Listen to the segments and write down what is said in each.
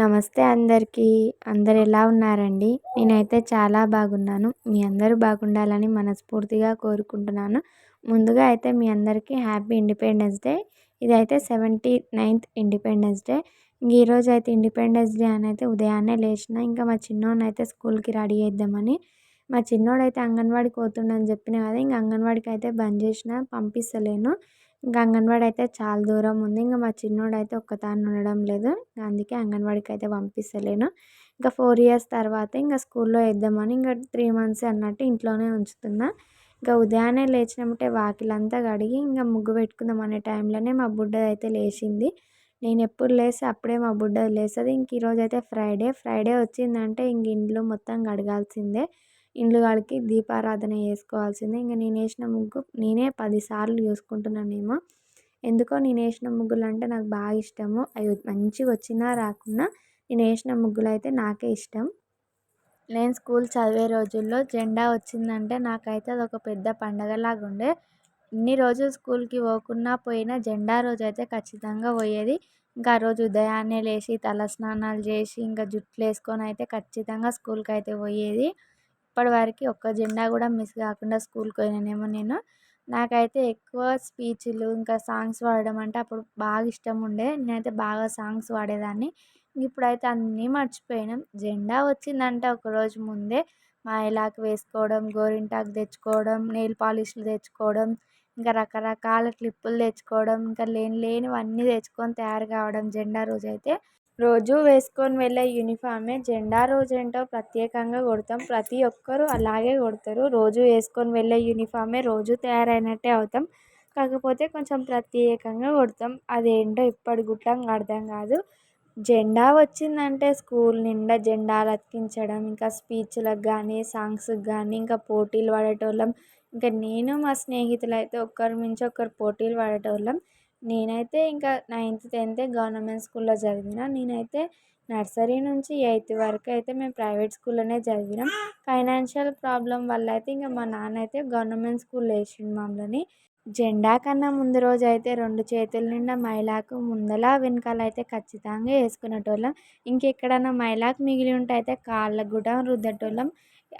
నమస్తే అందరికీ. అందరు ఎలా ఉన్నారండి? నేనైతే చాలా బాగున్నాను. మీ అందరూ బాగుండాలని మనస్ఫూర్తిగా కోరుకుంటున్నాను. ముందుగా అయితే మీ అందరికీ హ్యాపీ ఇండిపెండెన్స్ డే. ఇదైతే సెవెంటీ నైన్త్ ఇండిపెండెన్స్ డే. ఇంక ఈరోజు అయితే ఇండిపెండెన్స్ డే అని అయితే ఉదయాన్నే లేచిన ఇంకా మా చిన్నోడిని అయితే స్కూల్కి రెడీ చేద్దామని. మా చిన్నోడైతే అంగన్వాడికి పోతుండని చెప్పిన కదా ఇంక అంగన్వాడికి అయితే బంద్ చేసిన పంపిస్తలేను. ఇంకా అంగన్వాడి అయితే చాలా దూరం ఉంది. ఇంకా మా చిన్నోడు అయితే ఒక్కతాను ఉండడం లేదు. అందుకే అంగన్వాడికి అయితే పంపిస్తలేను. ఇంకా ఫోర్ ఇయర్స్ తర్వాత ఇంకా స్కూల్లో వేద్దామని ఇంకా త్రీ మంత్స్ అన్నట్టు ఇంట్లోనే ఉంచుతున్నా. ఇంకా ఉదయాన్నే లేచినప్పుడే వాకిలంతా కడిగి ఇంకా ముగ్గు పెట్టుకుందాం అనే టైంలోనే మా బుడ్డది అయితే లేచింది. నేను ఎప్పుడు లేస్తే అప్పుడే మా బుడ్డది లేస్తుంది. ఇంక ఈరోజు అయితే ఫ్రైడే. ఫ్రైడే వచ్చిందంటే ఇంక ఇంట్లో మొత్తం కడగాల్సిందే. ఇండ్లు కాడికి దీపారాధన చేసుకోవాల్సిందే. ఇంకా నేను వేసిన ముగ్గు నేనే పదిసార్లు చూసుకుంటున్నానేమో ఎందుకో నేను వేసిన ముగ్గులు అంటే నాకు బాగా ఇష్టము. అవి మంచిగా వచ్చినా రాకున్నా నేను వేసిన ముగ్గులు అయితే నాకే ఇష్టం. నేను స్కూల్ చదివే రోజుల్లో జెండా వచ్చిందంటే నాకైతే అది ఒక పెద్ద పండగలాగా ఉండే. ఇన్ని రోజులు స్కూల్కి పోకున్నా పోయినా జెండా రోజు అయితే ఖచ్చితంగా పోయేది. ఇంకా ఆ రోజు ఉదయాన్నే లేచి తల స్నానాలు చేసి ఇంకా జుట్లు వేసుకొని అయితే ఖచ్చితంగా స్కూల్కి అయితే పోయేది. ఇప్పటివరకు ఒక్క జెండా కూడా మిస్ కాకుండా స్కూల్కి పోయినానేమో నేను. నాకైతే ఎక్కువ స్పీచ్లు ఇంకా సాంగ్స్ పాడడం అంటే అప్పుడు బాగా ఇష్టం ఉండే. నేనైతే బాగా సాంగ్స్ పాడేదాన్ని. ఇప్పుడైతే అన్నీ మర్చిపోయినాం. జెండా వచ్చిందంటే ఒకరోజు ముందే. మా ఇలాకు వేసుకోవడం గోరింటాకు తెచ్చుకోవడం నెయిల్ పాలిష్లు తెచ్చుకోవడం ఇంకా రకరకాల క్లిప్పులు తెచ్చుకోవడం ఇంకా లేని లేనివన్నీ తెచ్చుకొని తయారు కావడం జెండా రోజు అయితే రోజు వేసుకొని వెళ్ళే యూనిఫామే. జెండా రోజు ఏంటో ప్రత్యేకంగా కొడతాం. ప్రతి ఒక్కరూ అలాగే కొడతారు. రోజు వేసుకొని వెళ్ళే యూనిఫామే రోజు తయారైనట్టే అవుతాం. కాకపోతే కొంచెం ప్రత్యేకంగా కొడతాం. అదేంటో ఇప్పటి గుట్టంగా అర్థం కాదు. జెండా వచ్చిందంటే స్కూల్ నిండా జెండాలు అతికించడం ఇంకా స్పీచ్లకు కానీ సాంగ్స్కి కానీ ఇంకా పోటీలు పడేటోళ్ళం. ఇంకా నేను మా స్నేహితులు అయితే ఒకరి మించి ఒకరు పోటీలు పడేటోళ్ళం. నేనైతే ఇంకా నైన్త్ టెన్త్ గవర్నమెంట్ స్కూల్లో చదివిన నేనైతే నర్సరీ నుంచి ఎయిత్ వరకు అయితే మేము ప్రైవేట్ స్కూల్లోనే చదివినాం. ఫైనాన్షియల్ ప్రాబ్లం వల్ల అయితే ఇంకా మా నాన్న అయితే గవర్నమెంట్ స్కూల్లో వేసిండు మమ్మల్ని. జెండా కన్నా ముందు రోజు అయితే రెండు చేతుల నిండా మైలాకు ముందల వెనకాల అయితే ఖచ్చితంగా వేసుకునేటోళ్ళం. ఇంకెక్కడన్నా మైలాకు మిగిలి ఉంటే అయితే కాళ్ళకు కూడా రుద్దేటోళ్ళం.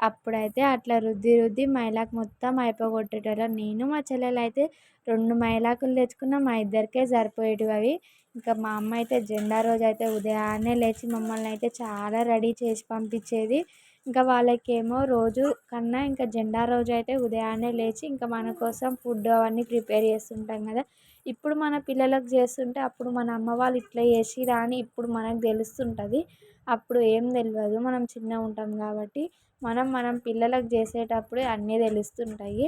అప్పుడైతే అట్లా రుద్ది రుద్ది మైలాకు మొత్తం అయిపోగొట్టేటోళ్ళం. నేను మా చెల్లెలు అయితే రెండు మైలాకులు తెచ్చుకున్న. మా ఇద్దరికే సరిపోయేటివి అవి. ఇంకా మా అమ్మ అయితే జెండా రోజు అయితే ఉదయాన్నే లేచి మమ్మల్ని అయితే చాలా రెడీ చేసి పంపించేది. ఇంకా వాళ్ళకేమో రోజు కన్నా ఇంకా జెండా రోజు అయితే ఉదయాన్నే లేచి ఇంకా మన కోసం ఫుడ్ అవన్నీ ప్రిపేర్ చేస్తుంటాం కదా. ఇప్పుడు మన పిల్లలకు చేస్తుంటే అప్పుడు మన అమ్మ వాళ్ళు ఇట్లా చేసిరా అని ఇప్పుడు మనకు తెలుస్తుంటుంది. అప్పుడు ఏం తెలియదు మనం చిన్నగా ఉంటాం కాబట్టి మనం మనం పిల్లలకు చేసేటప్పుడే అన్నీ తెలుస్తుంటాయి.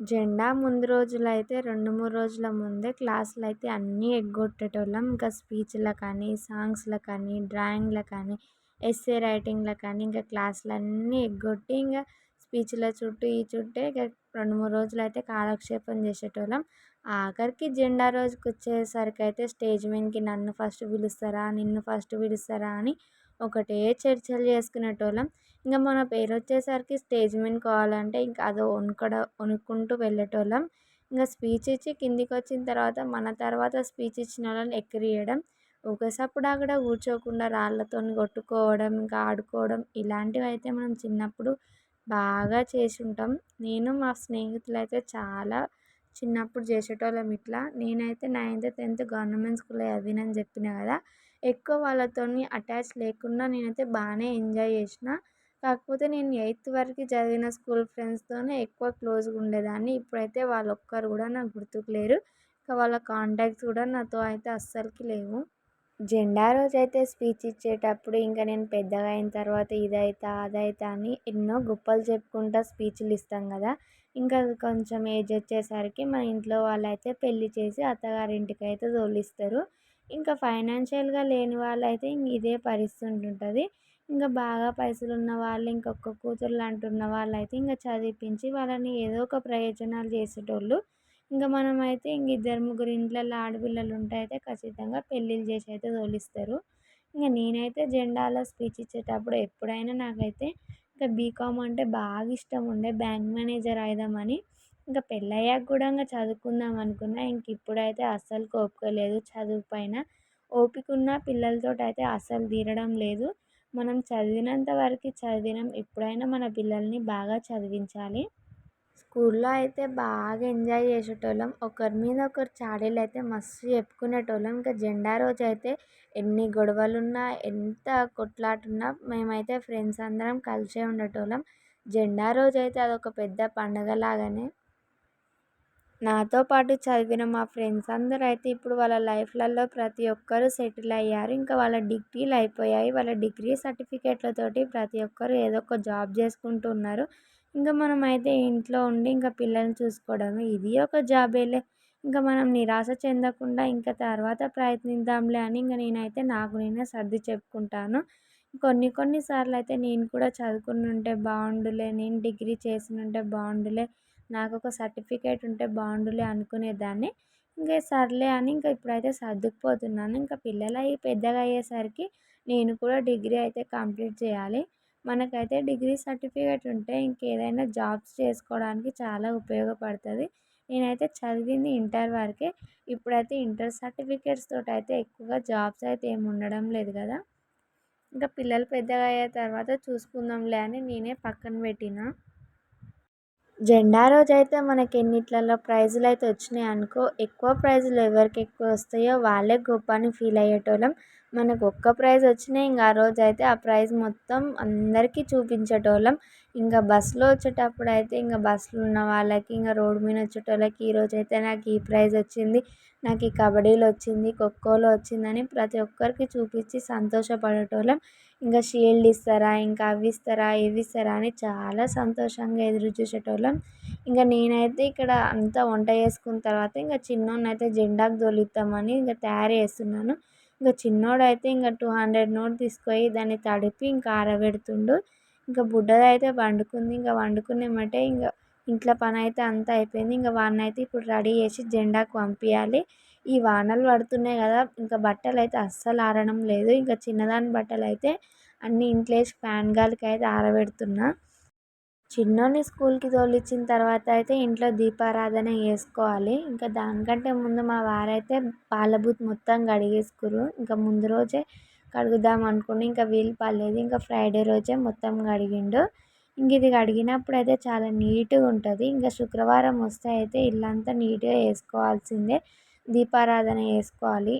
జెండా ముందు రోజులు అయితే రెండు మూడు రోజుల ముందే క్లాసులు అయితే అన్నీ ఎగ్గొట్టేటోళ్ళం. ఇంకా స్పీచ్లకు కానీ సాంగ్స్లకు కానీ డ్రాయింగ్లకు కానీ ఎస్సే రైటింగ్లకు కానీ ఇంకా క్లాసులు అన్నీ ఎగ్గొట్టి ఇంకా స్పీచ్ల చుట్టూ ఈ చుట్టే ఇక రెండు మూడు రోజులు అయితే కాలక్షేపం చేసేటోళ్ళం. ఆఖరికి జెండా రోజుకి వచ్చేసరికి అయితే స్టేజ్ మీదకి నన్ను ఫస్ట్ పిలుస్తారా నిన్ను ఫస్ట్ పిలుస్తారా అని ఒకటే చర్చలు చేసుకునేటోళ్ళం. ఇంకా మన పేరు వచ్చేసరికి స్టేజ్ మీద కావాలంటే ఇంకా అదో వణుకడ వణుక్కుంటూ వెళ్ళేటోళ్ళం. ఇంకా స్పీచ్ ఇచ్చి కిందికి వచ్చిన తర్వాత మన తర్వాత స్పీచ్ ఇచ్చిన వాళ్ళని ఎక్కిరియడం ఒకసప్పుడు అక్కడ కూర్చోకుండా రాళ్ళతో కొట్టుకోవడం ఇంకా ఆడుకోవడం ఇలాంటివి అయితే మనం చిన్నప్పుడు బాగా చేసి ఉంటాం నేను మా స్నేహితులు అయితే చాలా చిన్నప్పుడు చేసేటోళ్ళం ఇట్లా. నేనైతే నైన్త్ టెన్త్ గవర్నమెంట్ స్కూల్లో చదివినని చెప్పిన కదా ఎక్కువ వాళ్ళతోని అటాచ్ లేకుండా నేనైతే బాగానే ఎంజాయ్ చేసిన. కాకపోతే నేను ఎయిత్ వరకు చదివిన స్కూల్ ఫ్రెండ్స్తోనే ఎక్కువ క్లోజ్గా ఉండేదాన్ని. ఇప్పుడైతే వాళ్ళు ఒక్కరు కూడా నాకు గుర్తుకు లేరు. ఇంకా వాళ్ళ కాంటాక్ట్స్ కూడా నాతో అయితే అస్సలకి లేవు. జెండా రోజు అయితే స్పీచ్ ఇచ్చేటప్పుడు ఇంకా నేను పెద్దగా అయిన తర్వాత ఇదైతా అదైతా అని ఎన్నో గొప్పలు చెప్పుకుంటా స్పీచ్లు ఇస్తాం కదా. ఇంకా కొంచెం ఏజ్ వచ్చేసరికి మా ఇంట్లో వాళ్ళు అయితే పెళ్ళి చేసి అత్తగారింటికి అయితే తోలిస్తారు. ఇంకా ఫైనాన్షియల్గా లేని వాళ్ళైతే ఇంక ఇదే పరిస్థితి ఉంటుంది ఇంకా బాగా పైసలు ఉన్న వాళ్ళు ఇంకొక కూతురు అంటున్న వాళ్ళు అయితే ఇంకా చదివించి వాళ్ళని ఏదో ఒక ప్రయోజనాలు చేసేటోళ్ళు. ఇంకా మనమైతే ఇంక ఇద్దరు ముగ్గురు ఇంట్లల్లో ఆడపిల్లలు ఉంటే అయితే ఖచ్చితంగా పెళ్ళిళ్ళు చేసి అయితే తోలిస్తారు. ఇంకా నేనైతే జెండాలో స్పీచ్ ఇచ్చేటప్పుడు ఎప్పుడైనా నాకైతే ఇంకా బీకామ్ అంటే బాగా ఇష్టం ఉండే బ్యాంక్ మేనేజర్ అవుదామని ఇంకా పెళ్ళయ్యాక కూడా ఇంకా చదువుకుందాం అనుకున్నా. ఇంక ఇప్పుడైతే అస్సలు కోరుకోలేదు చదువు పైన. ఓపిక పిల్లలతో అయితే అస్సలు తీరడం లేదు. మనం చదివినంత వరకు చదివినాం. ఎప్పుడైనా మన పిల్లల్ని బాగా చదివించాలి. స్కూల్లో అయితే బాగా ఎంజాయ్ చేసేటోళ్ళం. ఒకరి మీద ఒకరు చాడీలు అయితే మస్తు చెప్పుకునేటోళ్ళం. ఇంకా జెండా రోజు అయితే ఎన్ని గొడవలు ఉన్నా ఎంత కొట్లాటున్నా మేమైతే ఫ్రెండ్స్ అందరం కలిసే ఉండేటోళ్ళం. జెండా రోజు అయితే అదొక పెద్ద పండగ లాగానే నాతో పాటు చదివిన మా ఫ్రెండ్స్ అందరూ అయితే ఇప్పుడు వాళ్ళ లైఫ్లలో ప్రతి ఒక్కరు సెటిల్ అయ్యారు. ఇంకా వాళ్ళ డిగ్రీలు అయిపోయాయి. వాళ్ళ డిగ్రీ సర్టిఫికేట్లతోటి ప్రతి ఒక్కరు ఏదో ఒక జాబ్ చేసుకుంటున్నారు. ఇంకా మనం అయితే ఇంట్లో ఉండి ఇంకా పిల్లల్ని చూసుకోవడమే ఇది ఒక జాబేలే. ఇంకా మనం నిరాశ చెందకుండా ఇంకా తర్వాత ప్రయత్నిద్దాంలే అని ఇంకా నేనైతే నాకు నేనే సర్ది చెప్పుకుంటాను. కొన్ని కొన్ని సార్లు అయితే నేను కూడా చదువుకుని ఉంటే బాగుండులే నేను డిగ్రీ చేసి ఉంటే బాగుండులే నాకు ఒక సర్టిఫికేట్ ఉంటే బాగుండులే అనుకునేదాన్ని. ఇంకా సర్లే అని ఇంకా ఇప్పుడైతే సర్దుకుపోతున్నాను. ఇంకా పిల్లలు అయ్యి పెద్దగా అయ్యేసరికి నేను కూడా డిగ్రీ అయితే కంప్లీట్ చేయాలి. మనకైతే డిగ్రీ సర్టిఫికేట్ ఉంటే ఇంకేదైనా జాబ్స్ చేసుకోవడానికి చాలా ఉపయోగపడుతుంది. నేనైతే చదివింది ఇంటర్ వరకే. ఇప్పుడైతే ఇంటర్ సర్టిఫికేట్స్ తోటి అయితే ఎక్కువగా జాబ్స్ అయితే ఏమి ఉండడం లేదు కదా. ఇంకా పిల్లలు పెద్దగా అయ్యే తర్వాత చూసుకుందాంలే అని నేనే పక్కన పెట్టిన. జెండా రోజు అయితే మనకి ఎన్నిట్లలో ప్రైజులు అయితే వచ్చినాయి అనుకో ఎక్కువ ప్రైజులు ఎవరికి ఎక్కువ వస్తాయో వాళ్ళే గొప్ప అని ఫీల్ అయ్యేటోళ్ళం. మనకు ఒక్క ప్రైజ్ వచ్చినా ఇంకా ఆ రోజు అయితే ఆ ప్రైజ్ మొత్తం అందరికీ చూపించేటోళ్ళం. ఇంకా బస్సులో వచ్చేటప్పుడు అయితే ఇంకా బస్సులో ఉన్న వాళ్ళకి ఇంకా రోడ్డు మీద వచ్చేటోళ్ళకి ఈరోజు అయితే నాకు ఈ ప్రైజ్ వచ్చింది. నాకు ఈ కబడ్డీలో వచ్చింది ఖోఖోలో వచ్చిందని ప్రతి ఒక్కరికి చూపించి సంతోషపడేటోళ్ళం ఇంకా షీల్డ్ ఇస్తారా ఇంకా అవి ఇస్తారా ఇవి ఇస్తారా అని చాలా సంతోషంగా ఎదురు చూసేటోళ్ళం. ఇంకా నేనైతే ఇక్కడ అంతా వంట చేసుకున్న తర్వాత ఇంకా చిన్నోడిని అయితే జెండాకు తోలుతామని ఇంకా తయారు చేస్తున్నాను. ఇంకా చిన్నోడు అయితే ఇంకా టూ హండ్రెడ్ నోట్ తీసుకొని దాన్ని తడిపి ఇంకా ఆరబెడుతుండు. ఇంకా బుడ్డది అయితే వండుకుంది. ఇంకా వండుకునేమంటే ఇంకా ఇంట్లో పని అయితే అంతా అయిపోయింది. ఇంకా వాడిని అయితే ఇప్పుడు రెడీ చేసి జెండాకు పంపించాలి ఈ వానలు పడుతున్నాయి కదా ఇంకా బట్టలు అయితే అస్సలు ఆరడం లేదు. ఇంకా చిన్నదాని బట్టలు అయితే అన్ని ఇంట్లో వేసి ఫ్యాన్ గాలికి అయితే ఆరబెడుతున్నా. చిన్నోని స్కూల్కి తోలిచ్చిన తర్వాత అయితే ఇంట్లో దీపారాధన చేసుకోవాలి. ఇంకా దానికంటే ముందు మా వారైతే పాలబూత్ మొత్తం కడిగేసుకుర్రు ఇంకా ముందు రోజే కడుగుదాం అనుకుని ఇంకా వీలు పడలేదు. ఇంకా ఫ్రైడే రోజే మొత్తం కడిగిండు. ఇంక ఇది కడిగినప్పుడు అయితే చాలా నీట్గా ఉంటుంది ఇంకా శుక్రవారం వస్తే అయితే ఇల్లంతా నీట్గా వేసుకోవాల్సిందే. దీపారాధన వేసుకోవాలి.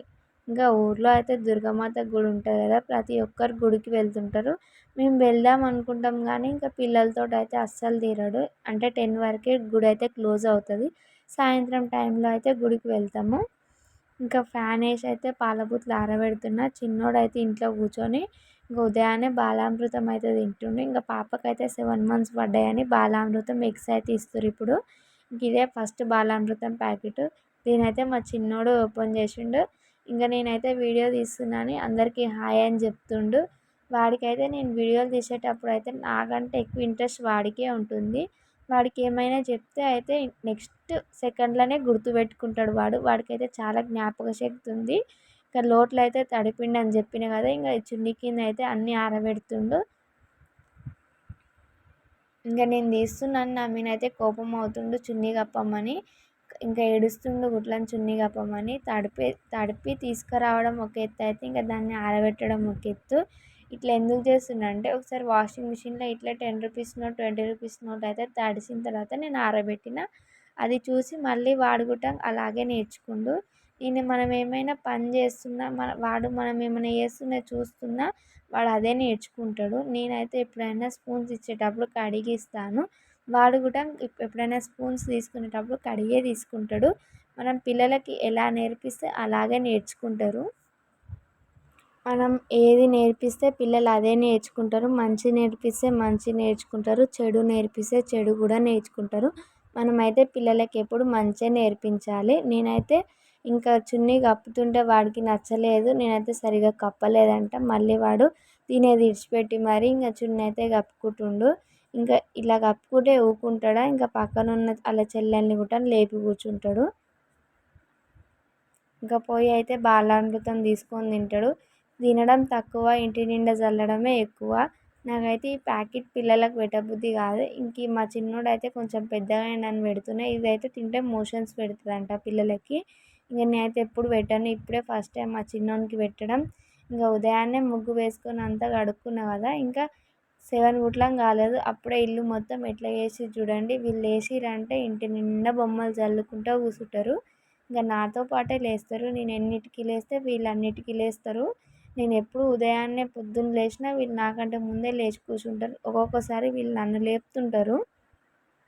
ఇంకా ఊర్లో అయితే దుర్గామాత గుడి ఉంటుంది కదా ప్రతి ఒక్కరు గుడికి వెళ్తుంటారు. మేము వెళ్దాం అనుకుంటాం కానీ ఇంకా పిల్లలతో అయితే అస్సలు తీరడు. అంటే టెన్ వరకే గుడి అయితే క్లోజ్ అవుతుంది. సాయంత్రం టైంలో అయితే గుడికి వెళ్తాము. ఇంకా ఫ్యాన్ వేసి అయితే పాలబూతులు ఆరబెడుతున్నా. చిన్నోడైతే ఇంట్లో కూర్చొని ఇంకా ఉదయాన్నే బాలామృతం అయితే తింటుండు. ఇంకా పాపకైతే సెవెన్ మంత్స్ పడ్డాయని బాలామృతం ఎగ్స్ అయితే ఇస్తారు ఇప్పుడు. ఇదే ఫస్ట్ బాలామృతం ప్యాకెట్. దీనైతే మా చిన్నోడు ఓపెన్ చేసిండు. ఇంకా నేనైతే వీడియో తీస్తున్నాను. అందరికీ హాయ్ అని చెప్తుండు. వాడికైతే నేను వీడియోలు తీసేటప్పుడు అయితే నాకంటే ఎక్కువ ఇంట్రెస్ట్ వాడికే ఉంటుంది. వాడికి ఏమైనా చెప్తే అయితే నెక్స్ట్ సెకండ్లోనే గుర్తుపెట్టుకుంటాడు వాడు. వాడికైతే చాలా జ్ఞాపక శక్తి ఉంది. ఇంకా లోట్లో అయితే తడిపిండి అని చెప్పిన కదా ఇంకా చున్నీ కింద అయితే అన్నీ ఆరబెడుతుండు. ఇంకా నేను తీస్తున్నాను నా మీద అయితే కోపం అవుతుండు చున్నీ కప్పమని ఇంకా ఏడుస్తుండు గుట్లని చున్నీ కప్పమని తడిపి తడిపి తీసుకురావడం ఒక ఎత్తు అయితే ఇంకా దాన్ని ఆరబెట్టడం ఒక ఎత్తు. ఇట్లా ఎందుకు చేస్తున్నా అంటే ఒకసారి వాషింగ్ మిషన్లో ఇట్లా ten rupees note twenty rupees note అయితే తడిసిన తర్వాత నేను ఆరబెట్టిన. అది చూసి మళ్ళీ వాడు అలాగే నేర్చుకుండు. ఈయన మనం ఏమైనా పని చేస్తున్నా మన వాడు మనం ఏమైనా చేస్తున్నా చూస్తున్నా వాడు అదే నేర్చుకుంటాడు. నేనైతే ఎప్పుడైనా స్పూన్స్ ఇచ్చేటప్పుడు కడిగి ఇస్తాను. వాడు కూడా ఎప్పుడైనా స్పూన్స్ తీసుకునేటప్పుడు కడిగే తీసుకుంటాడు. మనం పిల్లలకి ఎలా నేర్పిస్తే అలాగే నేర్చుకుంటారు. మనం ఏది నేర్పిస్తే పిల్లలు అదే నేర్చుకుంటారు. మంచి నేర్పిస్తే మంచి నేర్చుకుంటారు. చెడు నేర్పిస్తే చెడు కూడా నేర్చుకుంటారు. మనమైతే పిల్లలకి ఎప్పుడు మంచిగా నేర్పించాలి. నేనైతే ఇంకా చున్నీ కప్పుతుంటే వాడికి నచ్చలేదు. నేనైతే సరిగా కప్పలేదంట. మళ్ళీ వాడు తినేది విడిచిపెట్టి మరి ఇంకా చున్నీ అయితే కప్పుకుంటుండు. ఇంకా ఇలా కప్పుకుంటే ఊరుకుంటాడా ఇంకా పక్కన ఉన్న వాళ్ళ చెల్లెల్ని కూడా లేపి కూర్చుంటాడు. ఇంకా పోయి అయితే బాలామృతం తీసుకొని తింటాడు. తినడం తక్కువ ఇంటి నిండా చల్లడమే ఎక్కువ. నాకైతే ఈ ప్యాకెట్ పిల్లలకు పెట్టబుద్ధి కాదు. ఇంక మా చిన్నోడు అయితే కొంచెం పెద్దగా అని పెడుతున్నా. ఇదైతే తింటే మోషన్స్ పెడుతుందంట పిల్లలకి. ఇంకా నేనైతే ఎప్పుడు పెట్టాను. ఇప్పుడే ఫస్ట్ టైం మా చిన్నోనికి పెట్టడం. ఇంకా ఉదయాన్నే ముగ్గు వేసుకొని అంతా కడుక్కున్నా కదా. ఇంకా సెవెన్ గుట్లం కాలేదు. అప్పుడే ఇల్లు మొత్తం ఎట్లా వేసి చూడండి. వీళ్ళు వేసిరంటే ఇంటి నిండా బొమ్మలు చల్లుకుంటూ కూర్చుంటారు ఇంకా నాతో పాటే లేస్తారు. నేను ఎన్నిటికీ లేస్తే వీళ్ళు అన్నిటికీ లేస్తారు. నేను ఎప్పుడు ఉదయాన్నే పొద్దున్న లేచినా వీళ్ళు నాకంటే ముందే లేచి కూర్చుంటారు ఒక్కొక్కసారి వీళ్ళు నన్ను లేపుతుంటారు.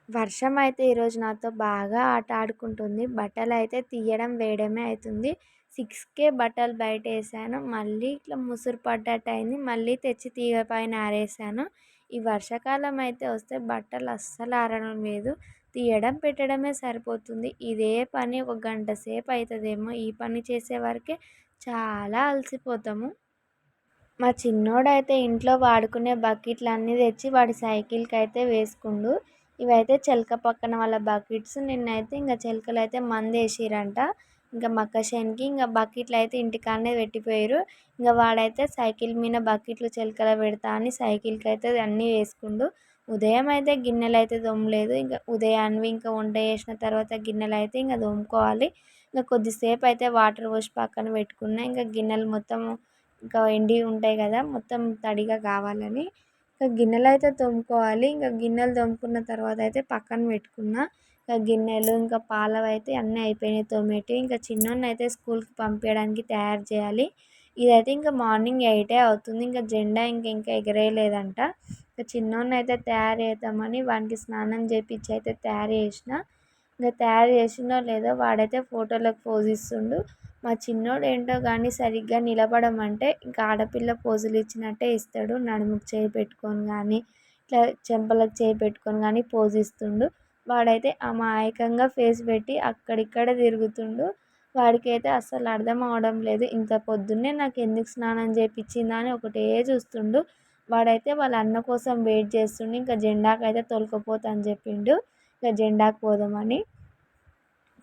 వర్షం అయితే ఈరోజు నాతో బాగా ఆట ఆడుకుంటుంది. బట్టలు అయితే తీయడం వేయడమే అవుతుంది సిక్స్కే బట్టలు బయట వేసాను మళ్ళీ ఇట్లా ముసురు పడ్డట్టు అయింది మళ్ళీ తెచ్చి తీగ పైన ఆరేసాను. ఈ వర్షాకాలం అయితే వస్తే బట్టలు అస్సలు ఆరడం లేదు. తీయడం పెట్టడమే సరిపోతుంది. ఇదే పని ఒక గంట సేపు అవుతుందేమో ఈ పని చేసే వరకే చాలా అలసిపోతాము. మా చిన్నోడైతే ఇంట్లో వాడుకునే బకెట్లు అన్నీ తెచ్చి వాడి సైకిల్కి అయితే వేసుకుండు. ఇవైతే చెలక పక్కన వాళ్ళ బకెట్స్. నిన్నైతే ఇంకా చెలకలు అయితే మందు వేసిరంట ఇంకా మక్క చేనుకి ఇంకా బకెట్లు అయితే ఇంటికాడనే పెట్టిపోయారు ఇంకా వాడైతే సైకిల్ మీద బకెట్లు చెలకలో పెడతా అని సైకిల్కి అయితే అన్నీ వేసుకుండు. ఉదయం అయితే గిన్నెలు అయితే దొమ్మలేదు. ఇంకా ఉదయాన్వి ఇంకా వంట చేసిన తర్వాత గిన్నెలు అయితే ఇంకా దొమ్ముకోవాలి. ఇంకా కొద్దిసేపు అయితే వాటర్ పోసి పక్కన పెట్టుకున్నా. ఇంకా గిన్నెలు మొత్తం ఇంకా ఎండి ఉంటాయి కదా మొత్తం తడిగా కావాలని ఇంకా గిన్నెలు అయితే తోముకోవాలి. ఇంకా గిన్నెలు తోముకున్న తర్వాత అయితే పక్కన పెట్టుకున్న. ఇంకా గిన్నెలు ఇంకా పాలు అయితే అన్నీ అయిపోయినాయి తోమేటివి. ఇంకా చిన్నోడిని అయితే స్కూల్కి పంపించడానికి తయారు చేయాలి. ఇదైతే ఇంకా మార్నింగ్ ఎయిటే అవుతుంది. ఇంకా జెండా ఇంక ఇంకా ఎగరేయలేదంట. ఇంకా చిన్నోడిని అయితే తయారు చేద్దామని వానికి స్నానం చేయించి అయితే తయారు చేసిన. ఇంకా తయారు చేసిండో లేదో వాడైతే ఫోటోలకు పోజ్ ఇస్తుండు. మా చిన్నోడు ఏంటో కానీ సరిగ్గా నిలబడమంటే ఇంకా ఆడపిల్ల పోజులు ఇచ్చినట్టే ఇస్తాడు. నడుముకు చేయి పెట్టుకొని కానీ ఇట్లా చెంపలకు చేయి పెట్టుకొని కానీ పోజ్ ఇస్తుండు. వాడైతే అమాయకంగా ఫేస్ పెట్టి అక్కడిక్కడ తిరుగుతుండు. వాడికైతే అసలు అస్సలు అర్థం అవడం లేదు. ఇంత పొద్దున్నే నాకు ఎందుకు స్నానం చేయించిందా అని ఒకటే చూస్తుండు. వాడైతే వాళ్ళ అన్న కోసం వెయిట్ చేస్తుండు. ఇంకా జెండాకైతే అయితే అని చెప్పిండు. ఇంకా జెండాకు పోదామని.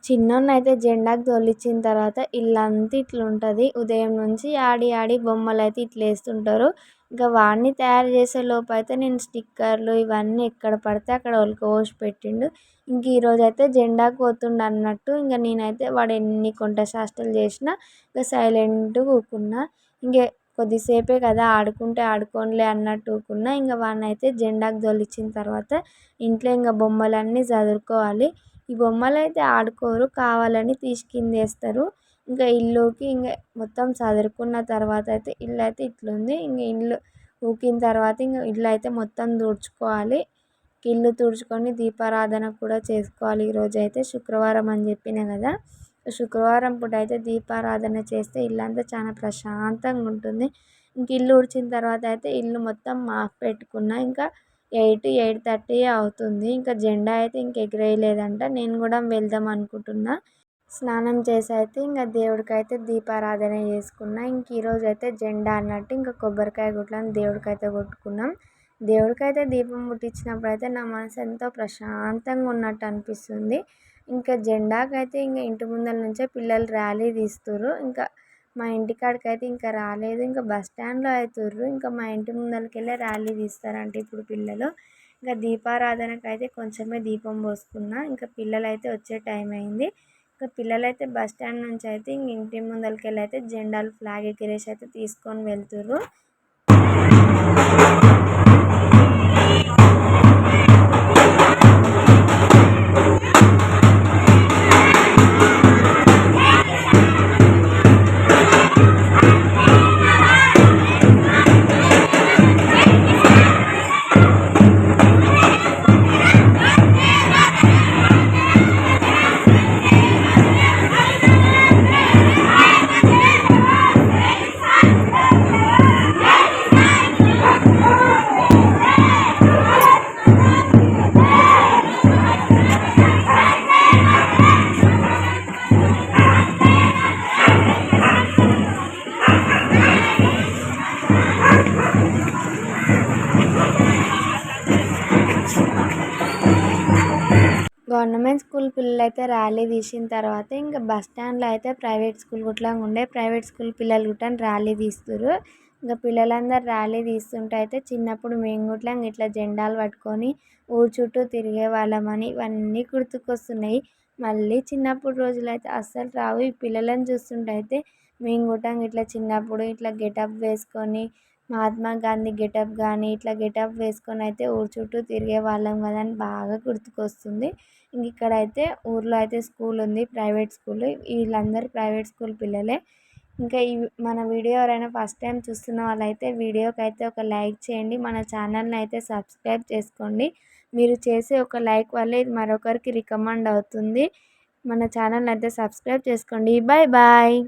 చిన్నోడిని అయితే జెండాకు తోలిచ్చిన తర్వాత ఇల్లంతా ఇట్లా ఉంటుంది ఉదయం నుంచి ఆడి ఆడి బొమ్మలు అయితే ఇట్లా వేస్తుంటారు. ఇంకా వాడిని తయారు చేసే లోపు అయితే నేను స్టిక్కర్లు ఇవన్నీ ఎక్కడ పడితే అక్కడ ఒలుకపోసి పెట్టిండు. ఇంక ఈరోజు అయితే జెండాకు పోతుండు అన్నట్టు ఇంకా నేనైతే వాడు ఎన్ని కొంట చేష్టలు చేసినా ఇంకా సైలెంట్గా ఊరుకున్నా ఇంక కొద్దిసేపే కదా ఆడుకుంటే ఆడుకోనిలే అన్నట్టు ఊరుకున్నా ఇంకా వాడిని అయితే జెండాకు తోలిచ్చిన తర్వాత ఇంట్లో ఇంకా బొమ్మలన్నీ చదువుకోవాలి. ఈ బొమ్మలు అయితే ఆడుకోరు కావాలని తీసి కింద వేస్తారు ఇంకా ఇల్లుకి ఇంకా మొత్తం చదురుకున్న తర్వాత అయితే ఇల్లు అయితే ఇట్లుంది. ఇంకా ఇల్లు ఊకిన తర్వాత ఇంకా ఇల్లు అయితే మొత్తం తుడుచుకోవాలి. ఇల్లు తుడుచుకొని దీపారాధన కూడా చేసుకోవాలి ఈరోజు అయితే శుక్రవారం అని చెప్పిన కదా. శుక్రవారం పూట అయితే దీపారాధన చేస్తే ఇల్లంతా చాలా ప్రశాంతంగా ఉంటుంది. ఇంక ఇల్లు ఊడ్చిన తర్వాత అయితే ఇల్లు మొత్తం మాఫ్ పెట్టుకున్న ఇంకా ఎయిట్ ఎయిట్ థర్టీ అవుతుంది. ఇంకా జెండా అయితే ఇంక ఎగిరేయలేదంట. నేను కూడా వెళ్దాం అనుకుంటున్నా. స్నానం చేసి అయితే ఇంకా దేవుడికైతే దీపారాధన చేసుకున్నా. ఇంక ఈరోజు అయితే జెండా అన్నట్టు ఇంకా కొబ్బరికాయ గుట్లని దేవుడికైతే కొట్టుకున్నాం. దేవుడికైతే దీపం ముట్టించినప్పుడు అయితే నా మనసు ఎంతో ప్రశాంతంగా ఉన్నట్టు అనిపిస్తుంది. ఇంకా జెండాకైతే ఇంకా ఇంటి ముందర నుంచే పిల్లలు ర్యాలీ తీస్తుర్రు. ఇంకా మా ఇంటికాడికి అయితే ఇంకా రాలేదు. ఇంకా బస్ స్టాండ్లో అవుతుర్రు ఇంకా మా ఇంటి ముందరకెళ్ళే ర్యాలీ తీస్తారంట ఇప్పుడు పిల్లలు. ఇంకా దీపారాధనకు అయితే కొంచెమే దీపం పోసుకున్నా. ఇంకా పిల్లలు అయితే వచ్చే టైం అయింది. ఇంకా పిల్లలు అయితే బస్ స్టాండ్ నుంచి అయితే ఇంక ఇంటి ముందరకెళ్ళి అయితే జెండాలు ఫ్లాగ్ ఎగిరేసి అయితే తీసుకొని వెళ్తుర్రు. స్కూల్ పిల్లలు అయితే ర్యాలీ తీసిన తర్వాత ఇంకా బస్ స్టాండ్లో అయితే ప్రైవేట్ స్కూల్ గుట్లా ఉండే. ప్రైవేట్ స్కూల్ పిల్లలు గుట్లా ర్యాలీ తీస్తుర్రు. ఇంకా పిల్లలందరూ ర్యాలీ తీస్తుంటే అయితే చిన్నప్పుడు మేము గుట్లా ఇట్లా జెండాలు పట్టుకొని ఊరు చుట్టూ తిరిగే వాళ్ళమని ఇవన్నీ గుర్తుకొస్తున్నాయి. మళ్ళీ చిన్నప్పుడు రోజులు అయితే అస్సలు రావు. ఈ పిల్లలను చూస్తుంటే అయితే మేము కూడా ఇట్లా చిన్నప్పుడు ఇట్లా గెటప్ వేసుకొని మహాత్మా గాంధీ గెటప్ కానీ ఇట్లా గెటప్ వేసుకొని అయితే ఊరు చుట్టూ తిరిగే వాళ్ళం కదా అని బాగా గుర్తుకొస్తుంది. ఇంక ఇక్కడ అయితే ఊర్లో అయితే స్కూల్ ఉంది ప్రైవేట్ స్కూల్. వీళ్ళందరూ ప్రైవేట్ స్కూల్ పిల్లలే. ఇంకా ఈ మన వీడియో ఎవరైనా ఫస్ట్ టైం చూస్తున్న వాళ్ళైతే వీడియోకి అయితే ఒక లైక్ చేయండి. మన ఛానల్ని అయితే సబ్స్క్రైబ్ చేసుకోండి. మీరు చేసే ఒక లైక్ వల్ల ఇది మరొకరికి రికమెండ్ అవుతుంది. మన ఛానల్ అయితే సబ్స్క్రైబ్ చేసుకోండి. Bye bye